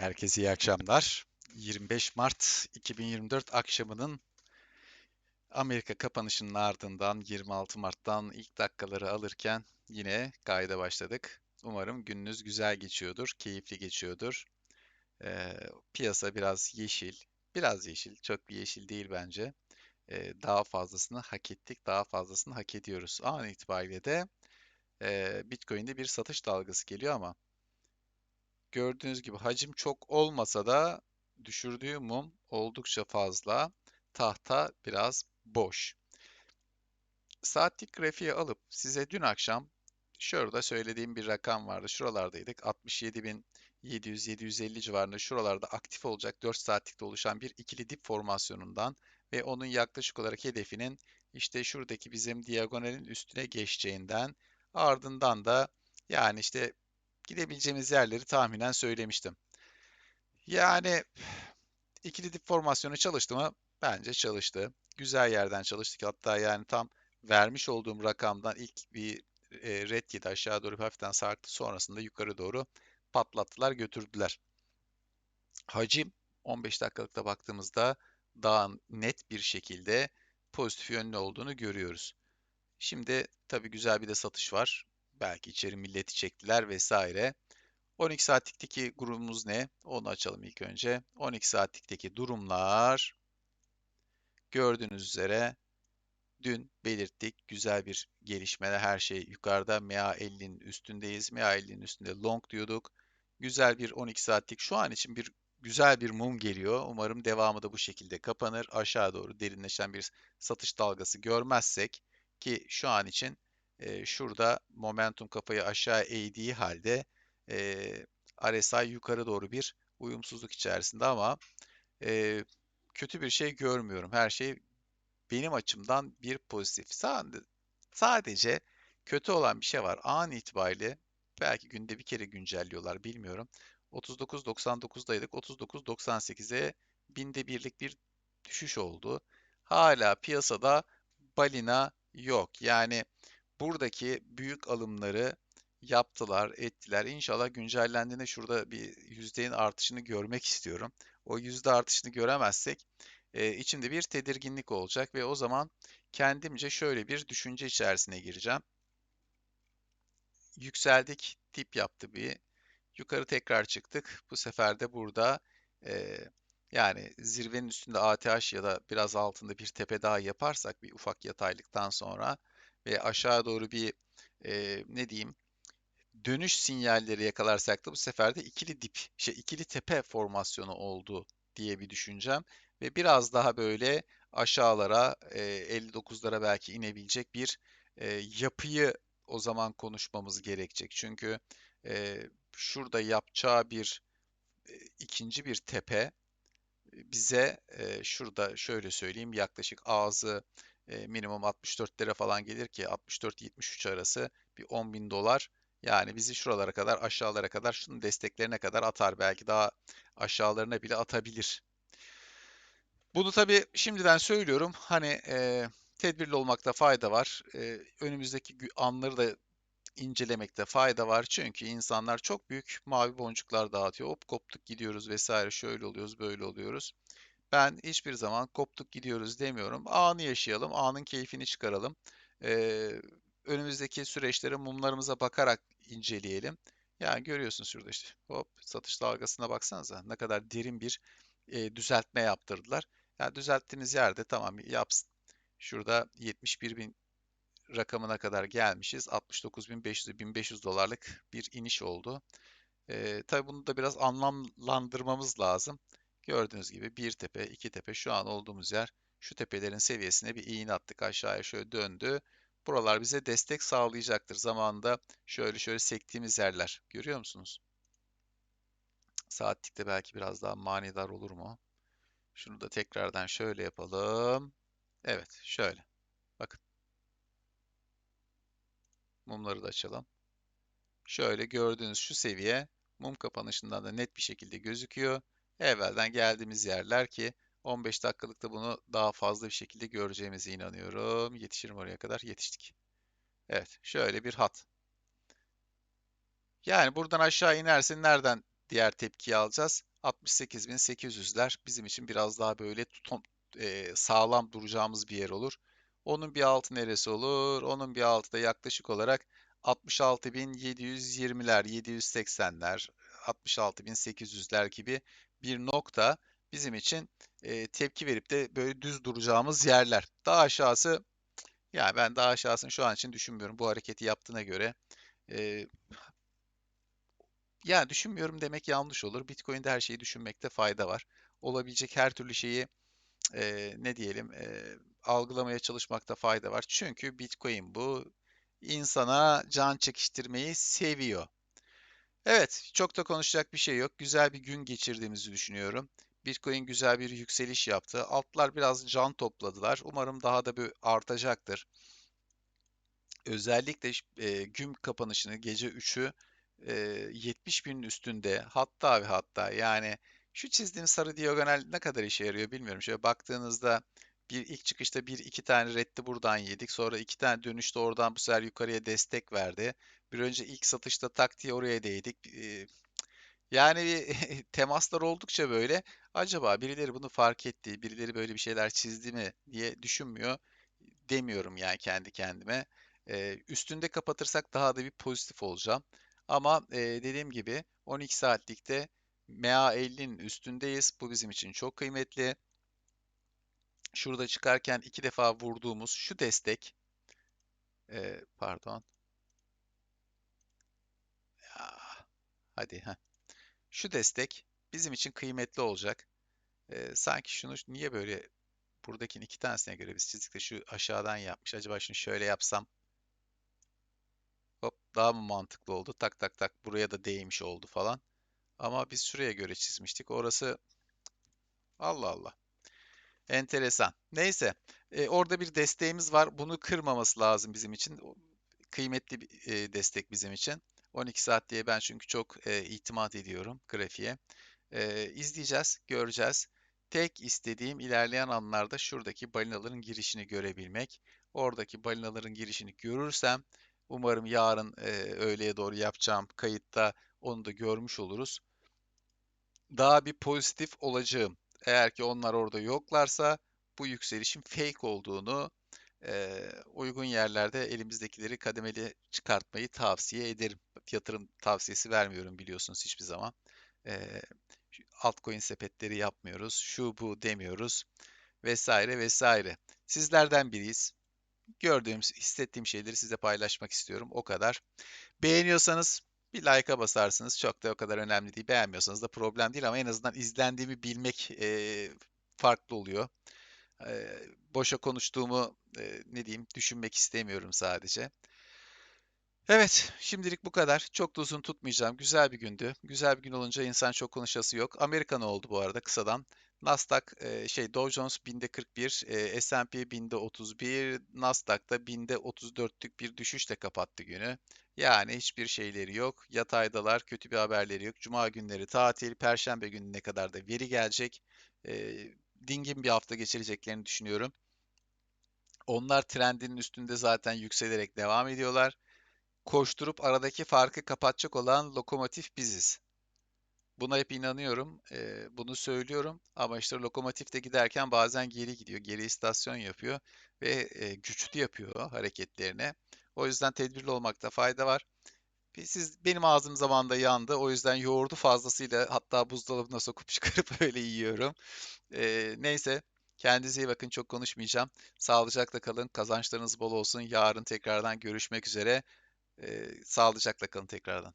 Herkese iyi akşamlar. 25 Mart 2024 akşamının Amerika kapanışının ardından 26 Mart'tan ilk dakikaları alırken yine kayda başladık. Umarım gününüz güzel geçiyordur, keyifli geçiyordur. Ee, piyasa biraz yeşil, biraz yeşil, çok bir yeşil değil bence. Ee, daha fazlasını hak ettik, daha fazlasını hak ediyoruz. An itibariyle de e, Bitcoin'de bir satış dalgası geliyor ama Gördüğünüz gibi hacim çok olmasa da düşürdüğü mum oldukça fazla. Tahta biraz boş. Saatlik grafiği alıp size dün akşam şurada söylediğim bir rakam vardı. Şuralardaydık. 67.700-750 civarında şuralarda aktif olacak 4 saatlikte oluşan bir ikili dip formasyonundan ve onun yaklaşık olarak hedefinin işte şuradaki bizim diagonalin üstüne geçeceğinden ardından da yani işte gidebileceğimiz yerleri tahminen söylemiştim. Yani ikili dip formasyonu çalıştı mı? Bence çalıştı. Güzel yerden çalıştık. Hatta yani tam vermiş olduğum rakamdan ilk bir e, red yedi aşağı doğru hafiften sarktı. Sonrasında yukarı doğru patlattılar, götürdüler. Hacim 15 dakikalıkta baktığımızda daha net bir şekilde pozitif yönlü olduğunu görüyoruz. Şimdi tabii güzel bir de satış var. Belki içeri milleti çektiler vesaire. 12 saatlikteki grubumuz ne? Onu açalım ilk önce. 12 saatlikteki durumlar gördüğünüz üzere dün belirttik. Güzel bir gelişmeler her şey yukarıda. MA50'nin üstündeyiz. MA50'nin üstünde long diyorduk. Güzel bir 12 saatlik şu an için bir güzel bir mum geliyor. Umarım devamı da bu şekilde kapanır. Aşağı doğru derinleşen bir satış dalgası görmezsek ki şu an için şurada momentum kafayı aşağı eğdiği halde e, RSI yukarı doğru bir uyumsuzluk içerisinde ama e, kötü bir şey görmüyorum. Her şey benim açımdan bir pozitif. Sadece kötü olan bir şey var. An itibariyle belki günde bir kere güncelliyorlar bilmiyorum. 39.99'daydık. 39.98'e binde birlik bir düşüş oldu. Hala piyasada balina yok. Yani buradaki büyük alımları yaptılar, ettiler. İnşallah güncellendiğinde şurada bir yüzdenin artışını görmek istiyorum. O yüzde artışını göremezsek e, içimde bir tedirginlik olacak ve o zaman kendimce şöyle bir düşünce içerisine gireceğim. Yükseldik, tip yaptı bir. Yukarı tekrar çıktık. Bu sefer de burada e, yani zirvenin üstünde ATH ya da biraz altında bir tepe daha yaparsak bir ufak yataylıktan sonra ve aşağı doğru bir e, ne diyeyim dönüş sinyalleri yakalarsak da bu sefer de ikili dip, şey ikili tepe formasyonu oldu diye bir düşüncem ve biraz daha böyle aşağılara e, 59'lara belki inebilecek bir e, yapıyı o zaman konuşmamız gerekecek. Çünkü e, şurada yapacağı bir e, ikinci bir tepe bize e, şurada şöyle söyleyeyim yaklaşık ağzı e, minimum 64 lira falan gelir ki 64-73 arası bir 10 bin dolar yani bizi şuralara kadar aşağılara kadar şunun desteklerine kadar atar. Belki daha aşağılarına bile atabilir. Bunu tabii şimdiden söylüyorum. Hani e, tedbirli olmakta fayda var. E, önümüzdeki anları da incelemekte fayda var. Çünkü insanlar çok büyük mavi boncuklar dağıtıyor. Hop koptuk gidiyoruz vesaire şöyle oluyoruz böyle oluyoruz. Ben hiçbir zaman koptuk gidiyoruz demiyorum. Anı yaşayalım, anın keyfini çıkaralım. Ee, önümüzdeki süreçleri mumlarımıza bakarak inceleyelim. Yani görüyorsunuz şurada işte hop satış dalgasına baksanıza ne kadar derin bir e, düzeltme yaptırdılar. Yani düzelttiğiniz yerde tamam yapsın. Şurada 71 bin rakamına kadar gelmişiz. 69.500 1500 dolarlık bir iniş oldu. E, tabii bunu da biraz anlamlandırmamız lazım. Gördüğünüz gibi bir tepe, iki tepe şu an olduğumuz yer şu tepelerin seviyesine bir iğne attık aşağıya şöyle döndü. Buralar bize destek sağlayacaktır. Zamanında şöyle şöyle sektiğimiz yerler. Görüyor musunuz? Saatlikte belki biraz daha manidar olur mu? Şunu da tekrardan şöyle yapalım. Evet, şöyle. Bakın. Mumları da açalım. Şöyle gördüğünüz şu seviye mum kapanışından da net bir şekilde gözüküyor. Evvelden geldiğimiz yerler ki 15 dakikalıkta bunu daha fazla bir şekilde göreceğimize inanıyorum. Yetişirim oraya kadar. Yetiştik. Evet, şöyle bir hat. Yani buradan aşağı inerse nereden diğer tepkiyi alacağız? 68.800'ler bizim için biraz daha böyle tutum, e, sağlam duracağımız bir yer olur. Onun bir altı neresi olur? Onun bir altı da yaklaşık olarak 66.720'ler, 780'ler, 66.800'ler gibi bir nokta bizim için e, tepki verip de böyle düz duracağımız yerler. Daha aşağısı, yani ben daha aşağısını şu an için düşünmüyorum bu hareketi yaptığına göre. E, yani düşünmüyorum demek yanlış olur. Bitcoin'de her şeyi düşünmekte fayda var. Olabilecek her türlü şeyi e, ne diyelim e, algılamaya çalışmakta fayda var. Çünkü Bitcoin bu insana can çekiştirmeyi seviyor. Evet, çok da konuşacak bir şey yok. Güzel bir gün geçirdiğimizi düşünüyorum. Bitcoin güzel bir yükseliş yaptı. Altlar biraz can topladılar. Umarım daha da bir artacaktır. Özellikle e, gün kapanışını gece 3'ü e, 70 binin üstünde hatta ve hatta yani şu çizdiğim sarı diagonal ne kadar işe yarıyor bilmiyorum. Şöyle baktığınızda bir ilk çıkışta bir iki tane reddi buradan yedik. Sonra iki tane dönüşte oradan bu sefer yukarıya destek verdi. Bir önce ilk satışta tak oraya değdik. E, yani temaslar oldukça böyle acaba birileri bunu fark etti, birileri böyle bir şeyler çizdi mi diye düşünmüyor demiyorum yani kendi kendime. Ee, üstünde kapatırsak daha da bir pozitif olacağım. Ama e, dediğim gibi 12 saatlikte MA50'nin üstündeyiz. Bu bizim için çok kıymetli. Şurada çıkarken iki defa vurduğumuz şu destek, e, pardon, ya, hadi ha, şu destek bizim için kıymetli olacak. E, sanki şunu niye böyle buradakinin iki tanesine göre biz çizdik de şu aşağıdan yapmış. Acaba şunu şöyle yapsam hop daha mı mantıklı oldu? Tak tak tak buraya da değmiş oldu falan. Ama biz şuraya göre çizmiştik. Orası Allah Allah. Enteresan. Neyse. e, orada bir desteğimiz var. Bunu kırmaması lazım bizim için. Kıymetli bir e, destek bizim için. 12 saat diye ben çünkü çok e, itimat ediyorum grafiğe. E, izleyeceğiz, göreceğiz. Tek istediğim ilerleyen anlarda şuradaki balinaların girişini görebilmek. Oradaki balinaların girişini görürsem umarım yarın e, öğleye doğru yapacağım kayıtta onu da görmüş oluruz. Daha bir pozitif olacağım. Eğer ki onlar orada yoklarsa bu yükselişin fake olduğunu e, uygun yerlerde elimizdekileri kademeli çıkartmayı tavsiye ederim. Yatırım tavsiyesi vermiyorum biliyorsunuz hiçbir zaman. E, altcoin sepetleri yapmıyoruz. Şu bu demiyoruz vesaire vesaire. Sizlerden biriyiz. Gördüğüm, hissettiğim şeyleri size paylaşmak istiyorum. O kadar. Beğeniyorsanız bir like'a basarsınız. Çok da o kadar önemli değil. Beğenmiyorsanız da problem değil ama en azından izlendiğimi bilmek e, farklı oluyor. E, boşa konuştuğumu e, ne diyeyim düşünmek istemiyorum sadece. Evet, şimdilik bu kadar. Çok da uzun tutmayacağım. Güzel bir gündü. Güzel bir gün olunca insan çok konuşası yok. Amerikan oldu bu arada kısadan. Nasdaq e, şey Dow Jones binde 41, e, S&P binde 31, Nasdaq'ta binde 34'lük bir düşüşle kapattı günü. Yani hiçbir şeyleri yok. Yataydalar, kötü bir haberleri yok. Cuma günleri tatil, Perşembe gününe kadar da veri gelecek. E, dingin bir hafta geçireceklerini düşünüyorum. Onlar trendinin üstünde zaten yükselerek devam ediyorlar koşturup aradaki farkı kapatacak olan lokomotif biziz. Buna hep inanıyorum, eee, bunu söylüyorum ama işte lokomotif de giderken bazen geri gidiyor, geri istasyon yapıyor ve eee, güçlü yapıyor hareketlerini. O yüzden tedbirli olmakta fayda var. Siz benim ağzım zamanında yandı, o yüzden yoğurdu fazlasıyla hatta buzdolabına sokup çıkarıp öyle yiyorum. Eee, neyse, kendinize iyi bakın, çok konuşmayacağım. Sağlıcakla kalın, kazançlarınız bol olsun. Yarın tekrardan görüşmek üzere. Ee, sağlıcakla kalın tekrardan.